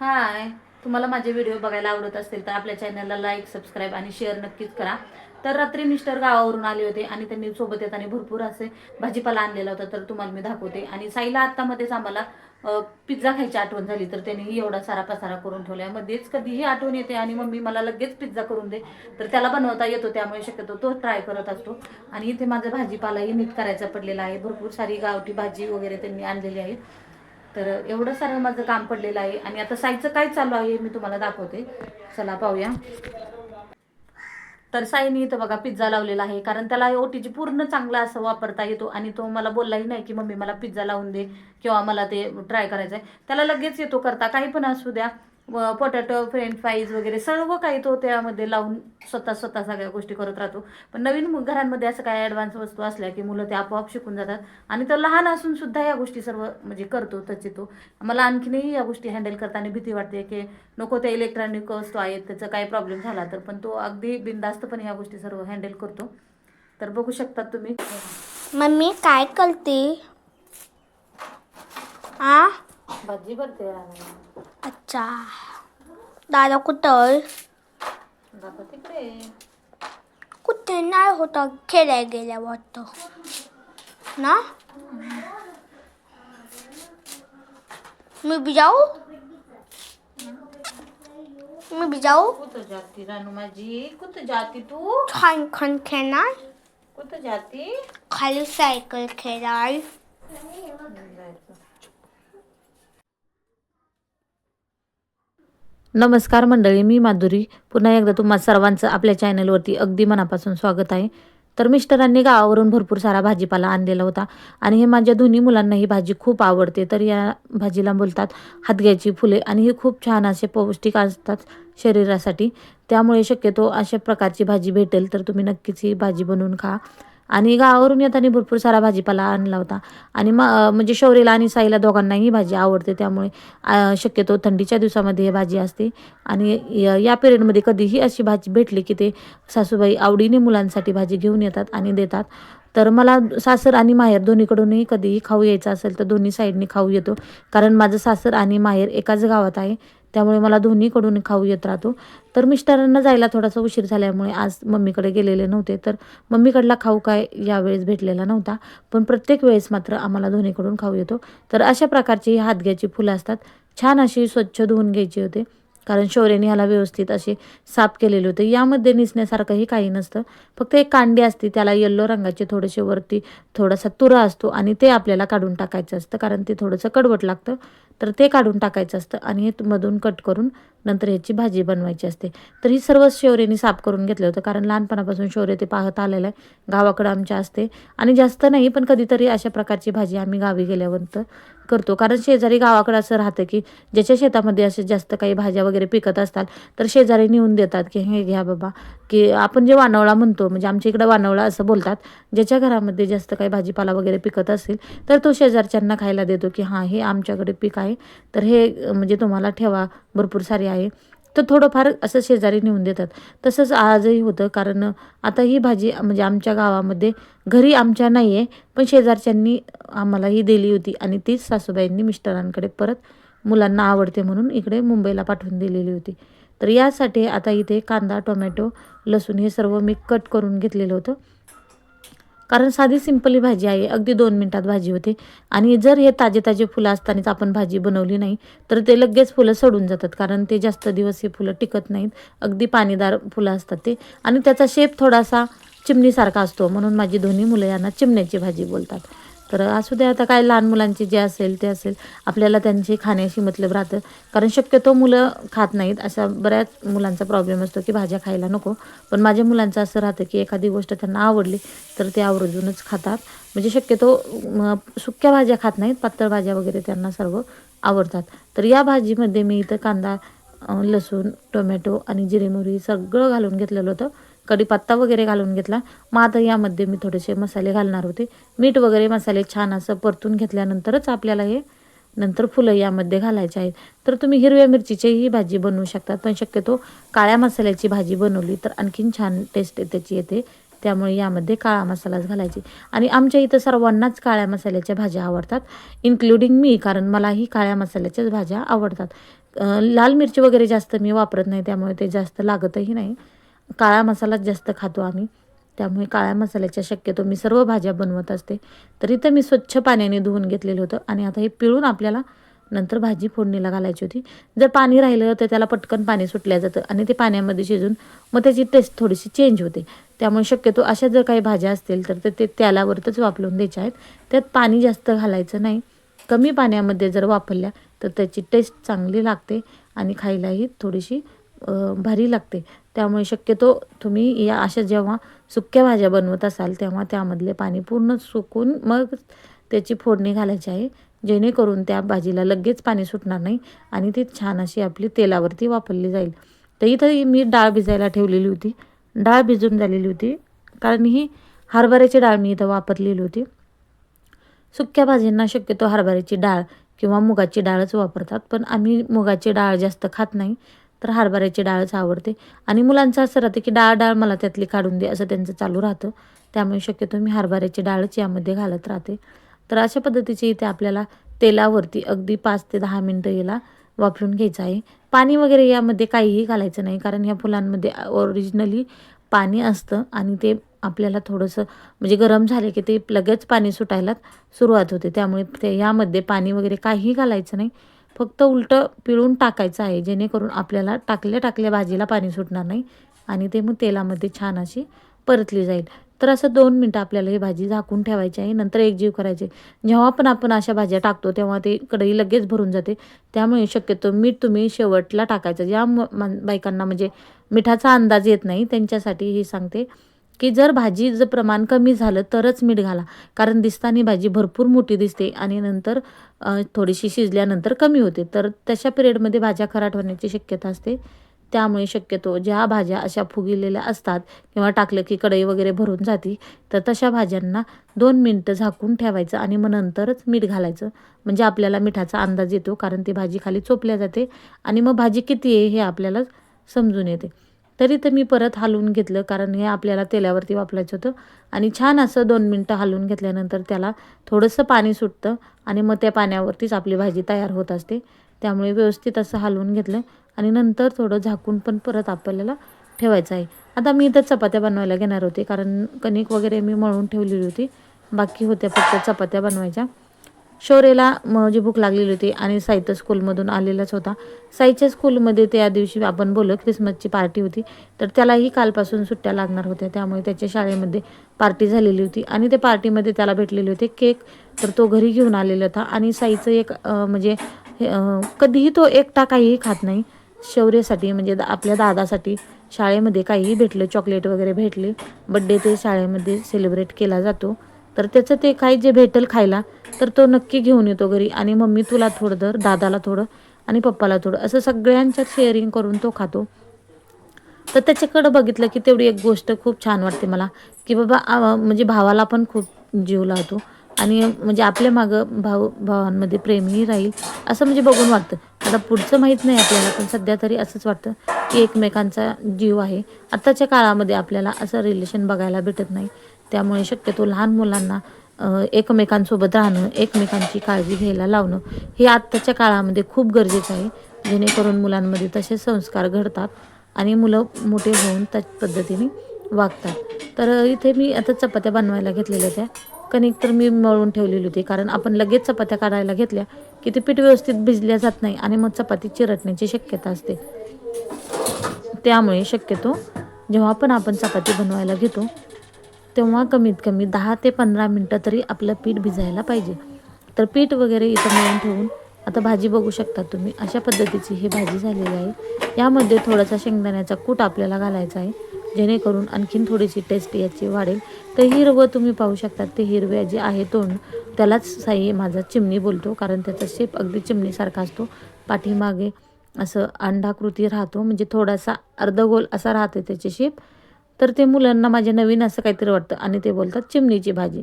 हाय. तुम्हाला माझे व्हिडिओ बघायला आवडत असतील तर आपल्या चॅनलला लाईक सबस्क्राईब आणि शेअर नक्कीच करा. तर रात्री मिस्टर गावावरून आले होते आणि त्यांनी सोबत येताना भरपूर असे भाजीपाला आणलेला होता तर तुम्हाला मी दाखवते. आणि साईला आत्तामध्येच आम्हाला पिझ्झा खायची आठवण झाली तर त्यांनीही एवढा सारा पसारा करून ठेवला मध्येच कधीही आठवण येते आणि मम्मी मला लगेच पिझ्झा करून दे. तर त्याला बनवता येतो त्यामुळे शक्यतो तो ट्राय करत असतो. आणि इथे माझा भाजीपालाही नीट करायचा पडलेला आहे. भरपूर सारी गावठी भाजी वगैरे त्यांनी आणलेली आहे. तर एवढं सारं माझं काम पडलेलं आहे आणि आता साईचं काय चालू आहे मी तुम्हाला दाखवते. चला पाहूया. तर साईने इथं बघा पिझ्झा लावलेला आहे कारण त्याला ओटीजी पूर्ण चांगला असं वापरता येतो आणि तो मला बोललाही नाही की मम्मी मला पिझ्झा लावून दे किंवा मला ते ट्राय करायचं आहे त्याला लगेच येतो करता काही पण असू द्या. पोटॅटो फ्रेंच फ्राईज वगैरे सर्व काही तो त्यामध्ये लावून स्वतः स्वतः सगळ्या गोष्टी करत राहतो. पण नवीन मु- घरांमध्ये असं काय ॲडव्हान्स वस्तू असल्या की मुलं ते आपोआप शिकून जातात. आणि तो लहान असून सुद्धा या गोष्टी सर्व म्हणजे करतो तच येतो मला आणखीनही या गोष्टी हँडल करताना भीती वाटते की नको त्या इलेक्ट्रॉनिक वस्तू आहेत त्याचा काही प्रॉब्लेम झाला तर. पण तो अगदी बिनधास्तपणे या गोष्टी सर्व हँडल करतो. तर बघू शकतात तुम्ही. मम्मी काय करते? आ? भाजी भरते. अच्छा दादा कुठं दादा तिकडे कुठे नाही होता खेळायला गेल्या वाटतं ना मी बी जाऊ मी बी जाऊ कुठं जाती रानू माझी कुठं जाती तू छान छान खेळणार कुठं जाती खाली सायकल खेळणार नमस्कार मंडळी मी माधुरी. पुन्हा एकदा तुम्हा सर्वांचं आपल्या चॅनलवरती अगदी मनापासून स्वागत आहे. तर मिस्टरांनी गावावरून भरपूर सारा भाजीपाला आणलेला होता आणि हे माझ्या दोन्ही मुलांना ही भाजी खूप आवडते. तर या भाजीला बोलतात हातग्याची फुले आणि ही खूप छान असे पौष्टिक असतात शरीरासाठी. त्यामुळे शक्यतो अशा प्रकारची भाजी भेटेल तर तुम्ही नक्कीच ही भाजी बनवून खा. आणि गावावरून येताना भरपूर सारा भाजीपाला आणला होता. आणि म म्हणजे शौरीला आणि साईला दोघांनाही भाजी आवडते त्यामुळे शक्यतो थंडीच्या दिवसामध्ये ही भाजी असते. आणि या पिरियडमध्ये कधीही अशी भाजी भेटली की ते सासूबाई आवडीने मुलांसाठी भाजी घेऊन येतात आणि देतात. तर मला सासर आणि माहेर दोन्हीकडूनही कधीही खाऊ यायचं असेल तर दोन्ही साईडनी खाऊ येतो. कारण माझं सासर आणि माहेर एकाच गावात आहे. त्यामुळे मला दोन्हीकडून खाऊ येत राहतो. तर मिस्टरांना जायला थोडासा उशीर झाल्यामुळे आज मम्मीकडे गेलेले नव्हते. तर मम्मीकडला खाऊ काय यावेळेस भेटलेला नव्हता. पण प्रत्येक वेळेस मात्र आम्हाला दोन्हीकडून खाऊ येतो. तर अशा प्रकारची ही हातग्याची फुलं असतात. छान अशी स्वच्छ धुवून घ्यायची होते. कारण शौर्याने ह्याला व्यवस्थित असे साफ केलेले होते. यामध्ये निसण्यासारखंही काही नसतं. फक्त एक कांडी असते त्याला येल्लो रंगाचे थोडेसे वरती थोडासा तुरा असतो आणि ते आपल्याला काढून टाकायचं असतं. कारण ते थोडंसं कडवट लागतं. तर ते काढून टाकायचं असतं आणि हे मधून कट करून नंतर ह्याची भाजी बनवायची असते. तर ही सर्व शेवरेने साफ करून घेतलं होतं कारण लहानपणापासून शौर्य ते पाहत आलेलं आहे. गावाकडं आमच्या असते. आणि जास्त नाही पण कधीतरी अशा प्रकारची भाजी आम्ही गावी गेल्यावर करतो. कारण शेजारी गावाकडं असं राहतं की ज्याच्या शेतामध्ये असे जास्त काही भाज्या वगैरे पिकत असतात तर शेजारी नेऊन देतात की हे घ्या बाबा. की आपण जे वानवळा म्हणतो म्हणजे आमच्या इकडं वानवळा असं बोलतात ज्याच्या घरामध्ये जास्त काही भाजीपाला वगैरे पिकत असेल तर तो शेजारच्यांना खायला देतो की हां हे आमच्याकडे पीक आहे. तर हे म्हणजे तुम्हाला ठेवा भरपूर सारे आहे. तर थोडंफार असं शेजारी नेऊन देतात. तसंच आजही होतं कारण आता ही भाजी म्हणजे आमच्या गावामध्ये घरी आमच्या नाही आहे पण शेजारच्यांनी आम्हाला ही दिली होती आणि तीच सासूबाईंनी मिस्टरांकडे परत मुलांना आवडते म्हणून इकडे मुंबईला पाठवून दिलेली होती. तर यासाठी आता इथे कांदा टोमॅटो लसूण हे सर्व मी कट करून घेतलेलं होतं. कारण साधी सिंपल ही भाजी आहे. अगदी दोन मिनटात भाजी होते. आणि जर हे ताजे ताजे फुलं असतानाच आपण भाजी बनवली नाही तर ते लगेच फुलं सडून जातात. कारण ते जास्त दिवस हे फुलं टिकत नाहीत. अगदी पाणीदार फुलं असतात ते. आणि त्याचा शेप थोडासा चिमणीसारखा असतो. म्हणून माझी दोन्ही मुलं यांना चिमण्याची भाजी बोलतात. तर असू दे आता काय लहान मुलांचे जे असेल ते असेल आपल्याला त्यांची खाण्याशी मतलब राहतं. कारण शक्यतो मुलं खात नाहीत अशा बऱ्याच मुलांचा प्रॉब्लेम असतो की भाज्या खायला नको. पण माझ्या मुलांचं असं राहतं की एखादी गोष्ट त्यांना आवडली तर ते आवर्जूनच खातात. म्हणजे शक्यतो सुक्या भाज्या खात नाहीत पातळ भाज्या वगैरे त्यांना सर्व आवडतात. तर या भाजीमध्ये मी इथं कांदा लसूण टोमॅटो आणि जिरे मोहरी सगळं घालून घेतलेलं होतं. कढीपत्ता वगैरे घालून घेतला. मग आता यामध्ये मी थोडेसे मसाले घालणार होते. मीठ वगैरे मसाले छान असं परतून घेतल्यानंतरच आपल्याला हे नंतर फुलं यामध्ये घालायचे आहेत. तर तुम्ही हिरव्या मिरचीचीही भाजी बनवू शकतात पण शक्यतो काळ्या मसाल्याची भाजी बनवली तर आणखीन छान टेस्ट त्याची येते. त्यामुळे यामध्ये काळा मसालाच घालायची. आणि आमच्या इथं सर्वांनाच काळ्या मसाल्याच्या भाज्या आवडतात इन्क्लुडिंग मी कारण मलाही काळ्या मसाल्याच्याच भाज्या आवडतात. लाल मिरची वगैरे जास्त मी वापरत नाही त्यामुळे ते जास्त लागतही नाही. काळा मसालाच जास्त खातो आम्ही. त्यामुळे काळ्या मसाल्याच्या शक्यतो मी सर्व भाज्या बनवत असते. तर इथं मी स्वच्छ पाण्याने धुवून घेतलेलं होतं आणि आता हे पिळून आपल्याला नंतर भाजी फोडणीला घालायची होती. जर पाणी राहिलं तर त्याला पटकन पाणी सुटल्या जातं आणि ते पाण्यामध्ये शिजून मग त्याची टेस्ट थोडीशी चेंज होते. त्यामुळे शक्यतो अशा जर काही भाज्या असतील तर ते- ते त्यालावरतच वापरून द्यायच्या आहेत. त्यात पाणी जास्त घालायचं नाही. कमी पाण्यामध्ये जर वापरल्या तर त्याची टेस्ट चांगली लागते आणि खायलाही थोडीशी भारी लागते. त्यामुळे शक्यतो तुम्ही या अशा जेव्हा सुक्या भाज्या बनवत असाल तेव्हा त्यामधले पाणी पूर्ण सुकून मग त्याची फोडणी घालायची आहे. जेणेकरून त्या भाजीला लगेच पाणी सुटणार नाही आणि ती छान अशी आपली तेलावरती वापरली जाईल. तर इथं मी डाळ भिजायला ठेवलेली होती. डाळ भिजून झालेली होती. कारण ही हरभऱ्याची डाळ मी इथं वापरलेली होती. सुक्या भाजींना शक्यतो हरभऱ्याची डाळ किंवा मुगाची डाळच वापरतात पण आम्ही मुगाची डाळ जास्त खात नाही. तर हरभऱ्याची डाळच आवडते. आणि मुलांचं असं राहतं की डाळ डाळ मला त्यातली काढून दे असं त्यांचं चालू राहतं. त्यामुळे शक्यतो मी हरभऱ्याची डाळच यामध्ये घालत राहते. तर अशा पद्धतीचे इथे आपल्याला तेलावरती अगदी पाच ते दहा मिनटं याला वापरून घ्यायचं आहे. पाणी वगैरे यामध्ये काहीही घालायचं नाही कारण या फुलांमध्ये ओरिजिनली पाणी असतं आणि ते आपल्याला थोडंसं म्हणजे गरम झाले की ते लगेच पाणी सुटायला सुरुवात होते. त्यामुळे ते यामध्ये पाणी वगैरे काहीही घालायचं नाही. फक्त उलटं पिळून टाकायचं आहे जेणेकरून आपल्याला टाकल्या टाकल्या भाजीला पाणी सुटणार नाही आणि ते मग तेलामध्ये छान अशी परतली जाईल. तर असं दोन मिनटं आपल्याला ही भाजी झाकून ठेवायची आहे नंतर एकजीव करायचे. जेव्हा पण आपण अशा भाज्या टाकतो तेव्हा ते कढई लगेच भरून जाते. त्यामुळे शक्यतो मीठ तुम्ही शेवटला टाकायचं. ज्या म- बायकांना म्हणजे मिठाचा अंदाज येत नाही त्यांच्यासाठी हे सांगते. की जर भाजीचं प्रमाण कमी झालं तरच मीठ घाला. कारण दिसताना भाजी भरपूर मोठी दिसते आणि नंतर थोडीशी शिजल्यानंतर कमी होते. तर तशा पिरियडमध्ये भाज्या खराट होण्याची शक्यता असते. त्यामुळे शक्यतो ज्या भाज्या अशा फुगिलेल्या असतात किंवा टाकलं की कढई वगैरे भरून जाती तर तशा भाज्यांना दोन मिनटं झाकून ठेवायचं आणि मग नंतरच मीठ घालायचं. म्हणजे आपल्याला मिठाचा अंदाज येतो कारण ती भाजी खाली चोपल्या जाते आणि मग भाजी किती आहे हे आपल्याला समजून येते. तरी तर मी परत हलवून घेतलं कारण हे आपल्याला तेलावरती वापरायचं होतं. आणि छान असं दोन मिनटं हलवून घेतल्यानंतर त्याला थोडंसं पाणी सुटतं आणि मग त्या पाण्यावरतीच आपली भाजी तयार होत असते. त्यामुळे व्यवस्थित असं हलवून घेतलं आणि नंतर थोडं झाकून पण परत आपल्याला ठेवायचं आहे. आता मी इथं चपात्या बनवायला घेणार होते कारण कणिक वगैरे मी मळून ठेवलेली होती. बाकी होत्या फक्त चपात्या बनवायच्या. शौर्यला म्हणजे भूक लागलेली होती आणि साईचं स्कूलमधून आलेलाच होता. साईच्या स्कूलमध्ये त्या दिवशी आपण बोललो क्रिसमसची पार्टी होती. तर त्यालाही कालपासून सुट्ट्या लागणार होत्या. त्यामुळे त्याच्या शाळेमध्ये पार्टी झालेली होती आणि त्या पार्टीमध्ये त्याला भेटलेले होते केक तर तो घरी घेऊन आलेला होता आणि साईचं एक म्हणजे हे, कधीही तो एकटा काहीही खात नाही. शौर्यसाठी म्हणजे आपल्या दादासाठी शाळेमध्ये काहीही भेटलं चॉकलेट वगैरे भेटले. बड्डे ते शाळेमध्ये सेलिब्रेट केला जातो. तर त्याचं ते काही जे भेटेल खायला तर तो नक्की घेऊन येतो घरी. आणि मम्मी तुला थोडं दर दादाला थोडं आणि पप्पाला थोडं. असं सगळ्यांच्यात शेअरिंग करून तो खातो. तर त्याच्याकडं बघितलं की तेवढी एक गोष्ट खूप छान वाटते मला की बाबा म्हणजे भावाला पण खूप जीव लावतो. आणि म्हणजे आपल्या मागं भाऊ भावांमध्ये प्रेमही राहील. असं म्हणजे बघून वाटतं. आता पुढचं माहीत नाही आपल्याला पण सध्या तरी असंच वाटतं की एकमेकांचा जीव आहे. आत्ताच्या काळामध्ये आपल्याला असं रिलेशन बघायला भेटत नाही. त्यामुळे शक्यतो लहान मुलांना एकमेकांसोबत राहणं एकमेकांची काळजी घ्यायला लावणं हे आत्ताच्या काळामध्ये खूप गरजेचं आहे. जेणेकरून मुलांमध्ये तसे संस्कार घडतात आणि मुलं मोठे होऊन त्याच पद्धतीने वागतात. तर इथे मी आता चपात्या बनवायला घेतलेल्या होत्या. कणिक तर मी मळून ठेवलेली होती कारण आपण लगेच चपात्या काढायला घेतल्या की ते पीठ व्यवस्थित भिजल्या जात नाही आणि मग चपाती चिरटण्याची शक्यता असते. त्यामुळे शक्यतो जेव्हा पण आपण चपाती बनवायला घेतो तेव्हा कमीत कमी दहा ते पंधरा मिनटं तरी आपलं पीठ भिजायला पाहिजे. तर पीठ वगैरे इथं मिळून ठेवून आता भाजी बघू शकता तुम्ही. अशा पद्धतीची ही भाजी झालेली आहे. यामध्ये थोडासा शेंगदाण्याचा कूट आपल्याला घालायचा आहे. जेणेकरून आणखीन थोडीशी टेस्ट याची वाढेल. तर हिरवं तुम्ही पाहू शकता ते हिरव्या जे आहे तोंड त्यालाच साई माझा चिमणी बोलतो. कारण त्याचा शेप अगदी चिमणीसारखा असतो. पाठीमागे असं अंडाकृती राहतो. म्हणजे थोडासा अर्धगोल असा राहते त्याचे शेप तर ते मुलांना माझ्या नवीन असं काहीतरी वाटतं आणि ते बोलतात चिमणीची भाजी.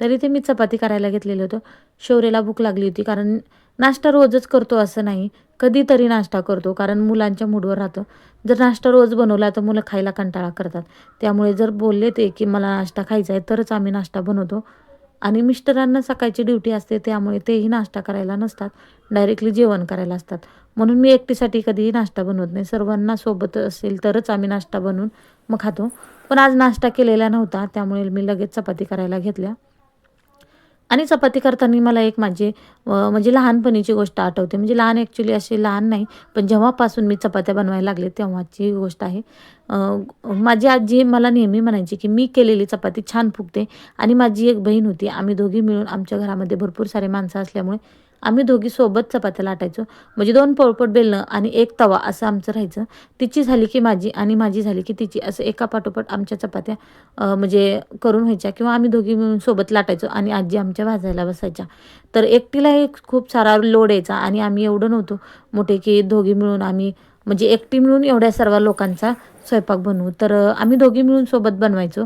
तरी ते मी चपाती करायला घेतलेलं होतं. शौर्यला भूक लागली होती कारण नाश्ता रोजच करतो असं नाही. कधीतरी नाश्ता करतो कारण मुलांच्या मूडवर राहतं. जर नाश्ता रोज बनवला तर मुलं खायला कंटाळा करतात. त्यामुळे जर बोलले ते की मला नाश्ता खायचा आहे तरच आम्ही नाश्ता बनवतो. आणि मिस्टरांना सकाळची ड्युटी असते त्यामुळे तेही नाश्ता करायला नसतात. डायरेक्टली जेवण करायला असतात. म्हणून मी एकटीसाठी कधीही नाश्ता बनवत नाही. सर्वांना सोबत असेल तरच आम्ही नाश्ता बनवून मग खातो. पण आज नाश्ता केलेला नव्हता त्यामुळे मी लगेच चपाती करायला घेतल्या. आणि चपाती करताना मला एक माझी म्हणजे लहानपणीची गोष्ट आठवते. म्हणजे लहान ॲक्च्युली अशी लहान नाही पण जेव्हापासून मी चपात्या बनवायला लागले तेव्हाची गोष्ट आहे. माझी आजी मला नेहमी म्हणायची की मी केलेली चपाती छान फुगते आणि माझी एक बहीण होती. आम्ही दोघी मिळून आमच्या घरामध्ये भरपूर सारे माणसं असल्यामुळे आम्ही दोघी सोबत चपात्या लाटायचो. म्हणजे दोन पोळपट बेलणं आणि एक तवा असं आमचं राहायचं. तिची झाली की माझी आणि माझी झाली की तिची असं एका पाठोपाठ आमच्या चपात्या म्हणजे करून व्हायच्या किंवा आम्ही दोघी मिळून सोबत लाटायचो आणि आजी आमच्या भाजायला बसायच्या. तर एकटीला एक खूप सारा लोड यायचा आणि आम्ही एवढं नव्हतो मोठे की दोघी मिळून आम्ही म्हणजे एकटी मिळून एवढ्या सर्व लोकांचा स्वयंपाक बनवू. तर आम्ही दोघी मिळून सोबत बनवायचो.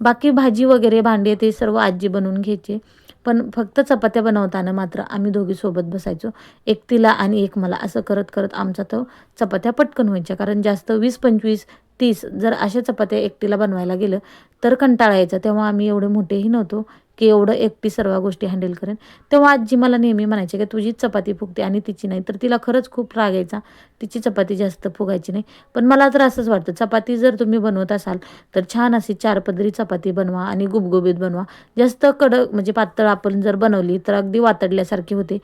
बाकी भाजी वगैरे भांडे ते सर्व आजी बनवून घ्यायचे. पण फक्त चपात्या बनवताना मात्र आम्ही दोघी सोबत बसायचो. एक तिला आणि एक मला असं करत करत आमचा तो चपात्या पटकन व्हायच्या कारण जास्त वीस पंचवीस तीस जर अशा चपात्या एकटीला बनवायला गेलं तर कंटाळा यायचा. तेव्हा आम्ही एवढे मोठेही नव्हतो की एवढं एकटी सर्व गोष्टी हँडल करेन. तेव्हा आजी मला नेहमी म्हणायची की तुझीच चपाती फुगते आणि तिची नाही. तर तिला खरंच खूप राग यायचा. तिची चपाती जास्त फुगायची नाही. पण मला तर असंच वाटतं चपाती जर तुम्ही बनवत असाल तर छान अशी चार पदरी चपाती बनवा आणि गुबगुबीत बनवा. जास्त कडक म्हणजे पातळ आपण जर बनवली तर अगदी वातडल्यासारखी होते.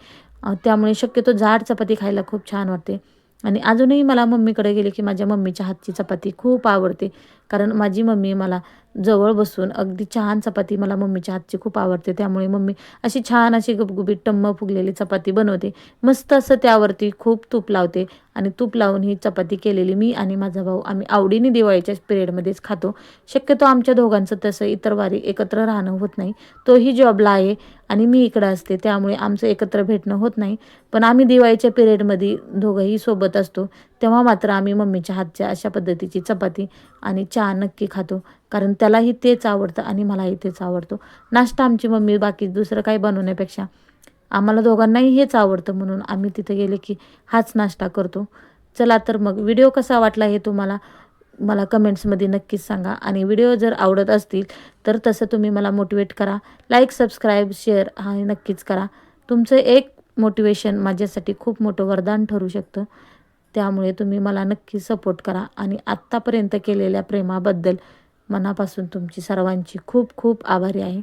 त्यामुळे शक्यतो जाड चपाती खायला खूप छान वाटते. आणि अजूनही मला मम्मीकडे गेले की माझ्या मम्मीच्या हातची चपाती खूप आवडते. कारण माझी मम्मी मला जवळ बसून अगदी छान चपाती मला मम्मीच्या हातची खूप आवडते. त्यामुळे मम्मी अशी छान अशी गुबगुबीत टम्म फुगलेली चपाती बनवते. मस्त असं त्यावरती खूप तूप लावते आणि तूप लावून ही चपाती केलेली मी आणि माझा भाऊ आम्ही आवडीने दिवाळीच्या पिरियडमध्येच खातो. शक्यतो आमच्या दोघांचं तसं इतर वारी एकत्र राहणं होत नाही. तोही जॉबला आहे आणि मी इकडं असते. त्यामुळे आमचं एकत्र भेटणं होत नाही. पण आम्ही दिवाळीच्या पिरियडमध्ये दोघंही सोबत असतो. तेव्हा मात्र आम्ही मम्मीच्या हातच्या अशा पद्धतीची चपाती आणि चहा नक्की खातो. कारण त्यालाही तेच आवडतं आणि मलाही तेच आवडतो. नाश्ता आमची मम्मी बाकी दुसरं काही बनवण्यापेक्षा आम्हाला दोघांनाही हेच आवडतं म्हणून आम्ही तिथे गेले की हाच नाश्ता करतो. चला तर मग व्हिडिओ कसा वाटला हे तुम्हाला मला कमेंट्समध्ये नक्कीच सांगा. आणि व्हिडिओ जर आवडत असतील तर तसं तुम्ही मला मोटिवेट करा. लाईक सबस्क्राईब शेअर हा नक्कीच करा. तुमचं एक मोटिवेशन माझ्यासाठी खूप मोठं वरदान ठरू शकतं. त्यामुळे तुम्ही मला नक्की सपोर्ट करा. आणि आत्तापर्यंत केलेल्या प्रेमाबद्दल मनापासून तुमची सर्वांची खूप खूप आभारी आहे.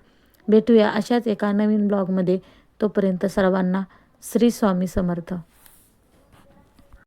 भेटूया अशाच एका नवीन ब्लॉगमध्ये तोपर्यंत सर्वांना श्री स्वामी समर्थ.